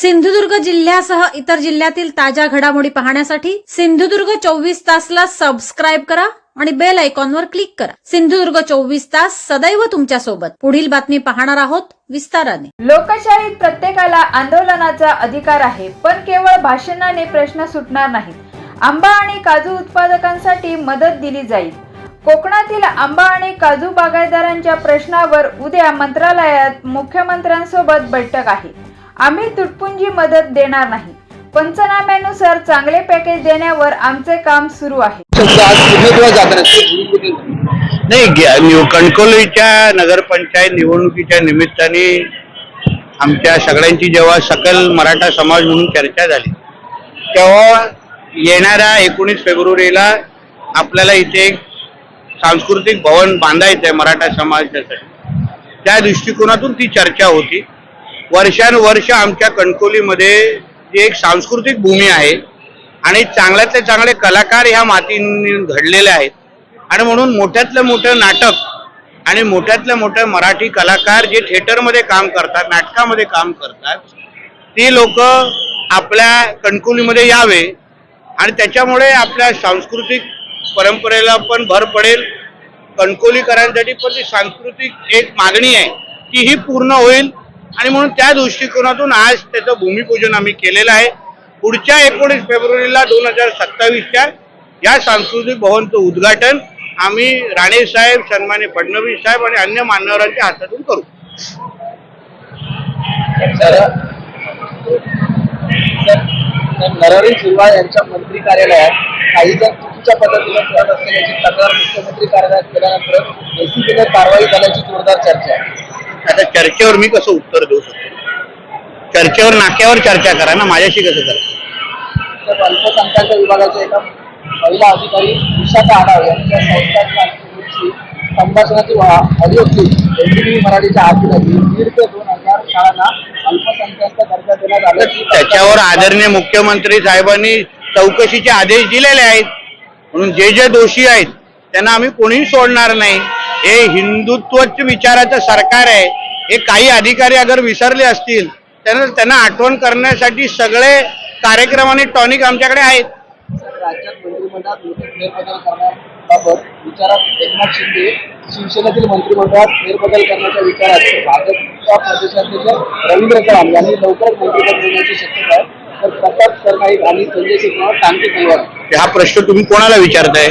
सिंधुदुर्ग जिल्ह्यासह इतर जिल्ह्यातील ताज्या घडामोडी पाहण्यासाठी सिंधुदुर्ग चोवीस तासला सबस्क्राईब करा आणि बेल आयकॉनवर क्लिक करा. सिंधुदुर्ग चोवीस तास सदैव तुमच्यासोबत. पुढील बातमी पाहणार आहोत विस्ताराने. लोकशाहीत प्रत्येकाला आंदोलनाचा अधिकार आहे पण केवळ भाषणाने प्रश्न सुटणार नाहीत. आंबा आणि काजू उत्पादकांसाठी मदत दिली जाईल. कोकणातील आंबा आणि काजू बागायतदारांच्या प्रश्नावर उद्या मंत्रालयात मुख्यमंत्र्यांसोबत बैठक आहे. आम्ही तुटपुंजी मदत देणार नाही. पंचनाम्यानुसार चांगले पॅकेज देण्यावर आमचे काम सुरू आहे. नाही कणकोलीच्या नगरपंचायत निवडणुकीच्या निमित्ताने आमच्या सगळ्यांची जेव्हा सकल मराठा समाज म्हणून चर्चा झाली तेव्हा येणाऱ्या एकोणीस फेब्रुवारीला आपल्याला इथे सांस्कृतिक भवन बांधायचं आहे मराठा समाजासाठी. त्या दृष्टिकोनातून ती चर्चा होती. वर्षानुवर्ष आमच्या कणकोलीमध्ये जी एक सांस्कृतिक भूमी आहे आणि चांगल्यातले चांगले कलाकार ह्या मातींनी घडलेले आहेत. आणि म्हणून मोठ्यातलं मोठं नाटक आणि मोठ्यातल्या मोठं मराठी कलाकार जे थिएटरमध्ये काम करतात नाटकामध्ये काम करतात ती लोक आपल्या कणकुलीमध्ये यावे आणि त्याच्यामुळे आपल्या सांस्कृतिक परंपरेला पण भर पडेल. कणकोलीकरांसाठी पण ती सांस्कृतिक एक मागणी आहे की ही पूर्ण होईल. आणि म्हणून त्या दृष्टिकोनातून आज त्याचं भूमिपूजन आम्ही केलेलं आहे. पुढच्या एकोणीस फेब्रुवारीला दोन हजार सत्तावीसच्या या सांस्कृतिक भवनचं उद्घाटन आम्ही राणे साहेब सन्मान्य फडणवीस साहेब आणि अन्य मान्यवरांच्या हातातून करू. नरहरी झिरवाळ यांच्या मंत्री कार्यालयात काही जण चुकीच्या पद्धतीने करत असल्याची तक्रार मुख्यमंत्री कार्यालयात केल्यानंतर एसीबीने कारवाई झाल्याची जोरदार चर्चा आहे. आता चर्चेवर मी कसं उत्तर देऊ शकतो? चर्चेवर नाक्यावर चर्चा करा ना माझ्याशी कसं करा? अल्पसंख्याक विभागाच्या एका महिला अधिकारी विशाखा आढाव यांच्या संस्थांची संभाषणाची ऑडिओ क्लिप एनडीटीव्ही मराठीच्या हाती दीड ते दोन हजार शाळांना अल्पसंख्याक दर्जा देण्यात तर आल्याची त्याच्यावर आदरणीय मुख्यमंत्री साहेबांनी चौकशीचे आदेश दिलेले आहेत. म्हणून जे जे दोषी आहेत त्यांना आम्ही कोणीही सोडणार नाही. हे हिंदुत्वच विचाराचं सरकार आहे. हे काही अधिकारी अगर विसरले असतील त्यांना त्यांना आठवण करण्यासाठी सगळे कार्यक्रम आणि टॉनिक आमच्याकडे आहेत. राज्यात मंत्रिमंडळात मोठे फेरबदल करण्याबाबत विचारात एकनाथ शिंदे शिवसेनेतील मंत्रिमंडळात फेरबदल करण्याच्या विचारात भाजपच्या प्रदेशाध्यक्ष रवींद्र चव्हाण यांनी लवकरच मंत्रिपद मिळण्याची शक्यता आहे. तर प्रताप सरनाईक आणि संजय सिंह टांके तलवार हा प्रश्न तुम्ही कोणाला विचारताय?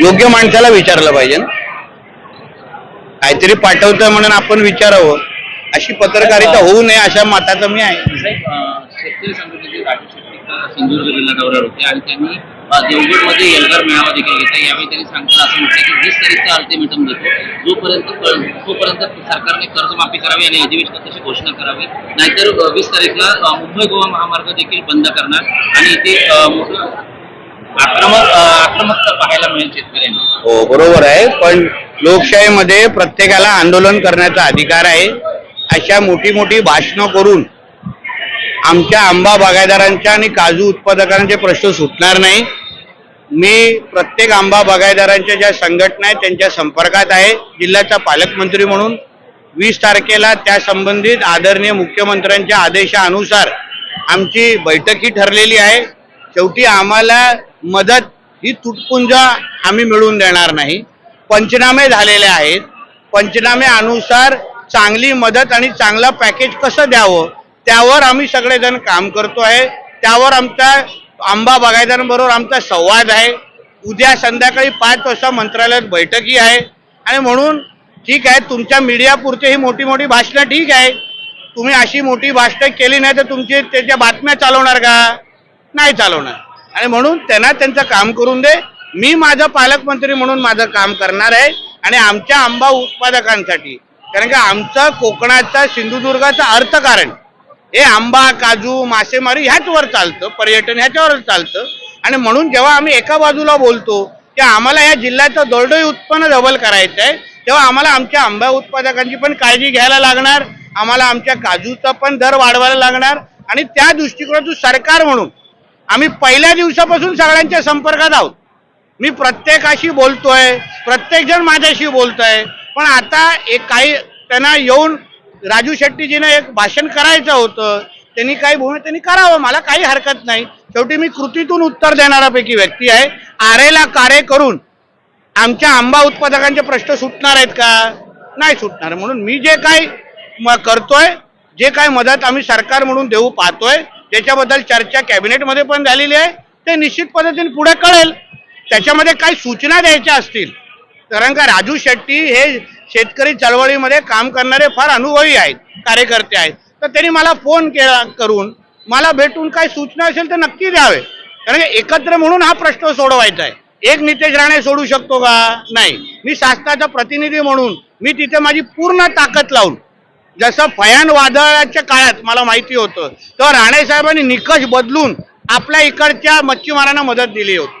योग्य माणसाला विचारलं पाहिजे ना. काहीतरी पाठवतोय म्हणून आपण विचारावं. अशी पत्रकारिता होऊ नये अशा मताचं मी आहे. साहेब अं, शेतकरी संघटनेचे राजू शेट्टी इथं सिंधुदुर्ग जिल्हा दौऱ्यावर होते आणि त्यांनी अं, देवगडमध्ये एल्गार मेळावा देखील घेतला. यावेळी त्यांनी सांगताना असं म्हटलं की वीस तारीखचा अल्टिमेटम देतो. जोपर्यंत क- तोपर्यंत सरकारने कर्जमाफी करावी आणि अधिवेशनात तशी घोषणा करावी नाहीतर वीस तारीखला मुंबई गोवा महामार्ग देखील बंद करणार. आणि इथे मोठं आक्रमक आक्रमकता पाहायला मिळेल शेतकऱ्यांना. हो बरोबर आहे. पण लोकशाहीमध्ये प्रत्येकाला आंदोलन करण्याचा अधिकार आहे. अशा मोठी मोठी भाषणं करून आमच्या आंबा बागायदारांच्या आणि काजू उत्पादकांचे प्रश्न सुटणार नाही. मी प्रत्येक आंबा बागायदारांच्या ज्या संघटना आहेत त्यांच्या संपर्कात आहे. जिल्ह्याचा पालकमंत्री म्हणून वीस तारखेला त्या संबंधित आदरणीय मुख्यमंत्र्यांच्या आदेशानुसार आमची बैठकी ठरलेली आहे. शेवटी आम्हाला मदत ही तुटपुंज आम्ही मिळवून देणार नाही. पंचनामे झालेले आहेत. पंचनामे अनुसार चांगली मदत आणि चांगलं पॅकेज कसं द्यावं त्यावर आम्ही सगळेजण काम करतो आहे त्यावर आमचा आंबा बागायतदारांबरोबर आमचा संवाद आहे. उद्या संध्याकाळी पाच वाजता मंत्रालयात बैठकी आहे. आणि म्हणून ठीक आहे तुमच्या मीडियापुरते ही मोठी मोठी भाषणं ठीक आहे. तुम्ही अशी मोठी भाषणं केली नाही तर तुमची त्याच्या बातम्या चालवणार का? नाही चालवणार. आणि म्हणून त्यांना त्यांचं काम करून दे. मी माझं पालकमंत्री म्हणून माझं काम करणार आहे आणि आमच्या आंबा उत्पादकांसाठी. कारण का आमचं कोकणाचा सिंधुदुर्गाचं अर्थकारण हे आंबा काजू मासेमारी ह्याचवर चालतं पर्यटन ह्याच्यावरच चालतं. आणि म्हणून जेव्हा आम्ही एका बाजूला बोलतो की आम्हाला या जिल्ह्याचं दरडोई उत्पन्न डबल करायचं आहे तेव्हा आम्हाला आमच्या आंबा उत्पादकांची पण काळजी घ्यायला लागणार. आम्हाला आमच्या काजूचा पण दर वाढवायला लागणार. आणि त्या दृष्टिकोनातून सरकार म्हणून आम्ही पहिल्या दिवसापासून सगळ्यांच्या संपर्कात आहोत. मी प्रत्येकाशी बोलतोय प्रत्येकजण माझ्याशी बोलतोय पण आता एक काही त्यांना येऊन राजू शेट्टीजीनं एक भाषण करायचं होतं त्यांनी काही भूमी त्यांनी करावं मला काही हरकत नाही. शेवटी मी कृतीतून उत्तर देणाऱ्यापैकी व्यक्ती आहे. आरेला कार्य करून आमच्या आंबा उत्पादकांचे प्रश्न सुटणार आहेत का? नाही सुटणार. म्हणून मी जे काय करतोय जे काय मदत आम्ही सरकार म्हणून देऊ पाहतोय त्याच्याबद्दल चर्चा कॅबिनेटमध्ये पण झालेली आहे. ते निश्चित पद्धतीने पुढे कळेल. त्याच्यामध्ये काही सूचना द्यायच्या असतील. कारण का राजू शेट्टी हे शेतकरी चळवळीमध्ये काम करणारे फार अनुभवी आहेत कार्यकर्ते आहेत. तर त्यांनी मला फोन केला करून मला भेटून काही सूचना असेल तर नक्की द्यावे. कारण एकत्र म्हणून हा प्रश्न सोडवायचा आहे. एक नितेश राणे सोडू शकतो का? नाही. मी शासनाचा प्रतिनिधी म्हणून मी तिथे माझी पूर्ण ताकद लावून जसं फयान वादळाच्या काळात मला माहिती होतं तेव्हा राणेसाहेबांनी निकष बदलून आपल्या इकडच्या मच्छीमारांना मदत दिली होती.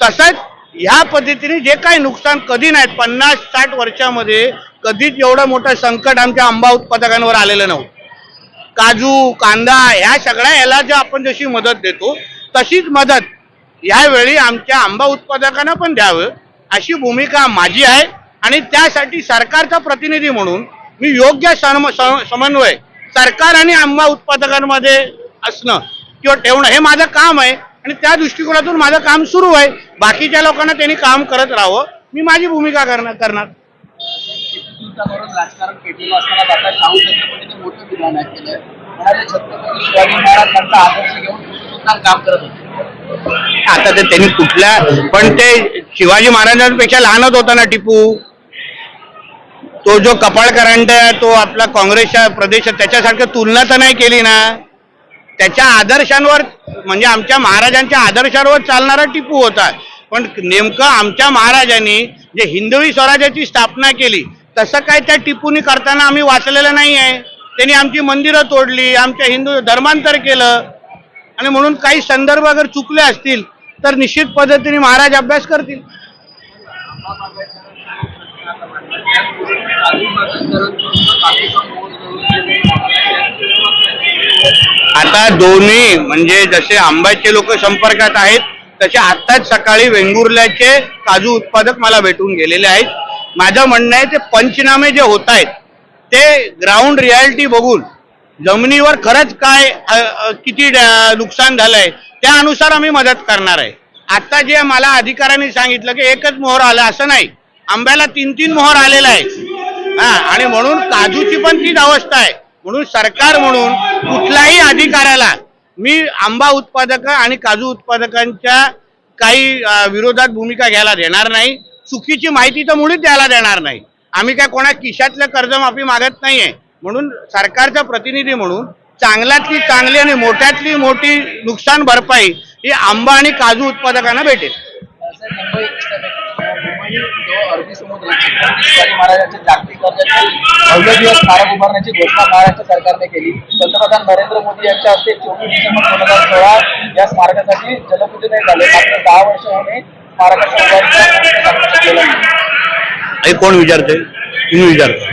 तसंच ह्या पद्धतीने जे काही नुकसान कधी नाहीत पन्नास साठ वर्षामध्ये कधीच एवढं मोठं संकट आमच्या आंबा उत्पादकांवर आलेलं नव्हतं. काजू कांदा ह्या सगळ्या याला जे आपण जशी मदत देतो तशीच मदत यावेळी आमच्या आंबा उत्पादकांना पण द्यावं अशी भूमिका माझी आहे आणि त्यासाठी सरकारचा प्रतिनिधी म्हणून मी योग्य सम- सम- समन्वय सरकार आणि आंबा उत्पादकांमध्ये असणं किंवा ठेवणं हे माझं काम आहे. आणि त्या दृष्टिकोनातून माझं काम सुरू आहे. बाकीच्या लोकांना त्यांनी काम करत राहावं. मी माझी भूमिका करणार करणार. तुमच्यावरून राजकारण पेटलेलं असताना आता शाहू छत्रपतीने मोठं विधान केलंय. म्हणाले छत्रपती शिवाजी महाराजांचा आदर्श घेऊन सुद्धा काम करत होते. आता ते त्यांनी कुठल्या पण ते शिवाजी महाराजांपेक्षा लहानच होता ना टिपू. तो जो कपाळ करंट आहे तो आपला काँग्रेसच्या प्रदेश त्याच्यासारखं तुलना तर नाही केली ना. त्याच्या आदर्शांवर म्हणजे आमच्या महाराजांच्या आदर्शांवर चालणारा टिपू होता. पण नेमकं आमच्या महाराजांनी जे हिंदवी स्वराज्याची स्थापना केली तसं काय त्या टिपूनी करताना आम्ही वाचलेलं नाही आहे त्यांनी आमची मंदिरं तोडली आमच्या हिंदू धर्मांतर केलं. आणि म्हणून काही संदर्भ अगर चुकले असतील तर निश्चित पद्धतीने महाराज अभ्यास करतील. आता दोन्ही म्हणजे जसे आंब्याचे लोक संपर्कात आहेत तसे आत्ताच सकाळी वेंगुर्ल्याचे काजू उत्पादक मला भेटून गेलेले आहेत. माझं म्हणणं आहे ते पंचनामे जे होत आहेत ते ग्राउंड रियालिटी बघून जमिनीवर खरंच काय किती नुकसान झालंय त्या अनुसार आम्ही मदत करणार आहे. आता जे मला अधिकाऱ्यांनी सांगितलं की एकच मोहर आलं असं नाही. आंब्याला तीन तीन मोहर आलेला आहे. हा आणि म्हणून काजूची पण तीच अवस्था आहे. म्हणून सरकार म्हणून कुठल्याही अधिकाऱ्याला मी आंबा उत्पादक आणि काजू उत्पादकांच्या काही विरोधात भूमिका घ्यायला देणार नाही. चुकीची माहिती तर मुळीच द्यायला देणार नाही. आम्ही काय कोणा किशातलं कर्जमाफी मागत नाहीये. म्हणून सरकारचा प्रतिनिधी म्हणून चांगल्यातली चांगली आणि मोठ्यातली मोठी नुकसान भरपाई ही आंबा आणि काजू उत्पादकांना भेटेल. मुंबई जो अरबी समुद्र शिवाजी महाराजांच्या जागतिक दर्जाचे भव्य दिवस स्मारक उभारण्याची घोषणा महाराष्ट्र सरकारने केली. पंतप्रधान नरेंद्र मोदी यांच्या हस्ते चोवीस डिसेंबर दोन हजार सोळा या स्मारकासाठी जलपूजन झाले. मात्र दहा वर्ष होणे स्मारकाच्या कोण विचारते तुम्ही विचारता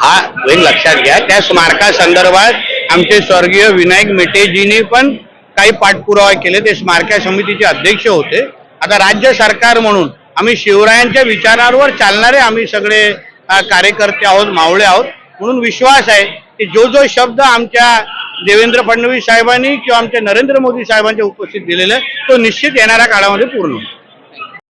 हा एक लक्षात घ्या त्या स्मारका संदर्भात आमचे स्वर्गीय विनायक मेटेजीने पण काही पाठपुरावा केले. ते स्मारका समितीचे अध्यक्ष होते. आता राज्य सरकार म्हणून आम्ही शिवरायांच्या विचारांवर चालणारे आम्ही सगळे कार्यकर्ते आहोत मावळे आहोत. म्हणून विश्वास आहे की जो जो शब्द आमच्या देवेंद्र फडणवीस साहेबांनी किंवा आमच्या नरेंद्र मोदी साहेबांच्या उपस्थित दिलेला आहे तो निश्चित येणाऱ्या काळामध्ये पूर्ण होईल.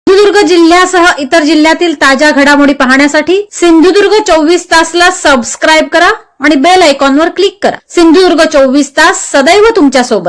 सिंधुदुर्ग जिल्ह्यासह इतर जिल्ह्यातील ताज्या घडामोडी पाहण्यासाठी सिंधुदुर्ग चोवीस तासला सबस्क्राईब करा आणि बेल आयकॉनवर क्लिक करा. सिंधुदुर्ग चोवीस तास सदैव तुमच्यासोबत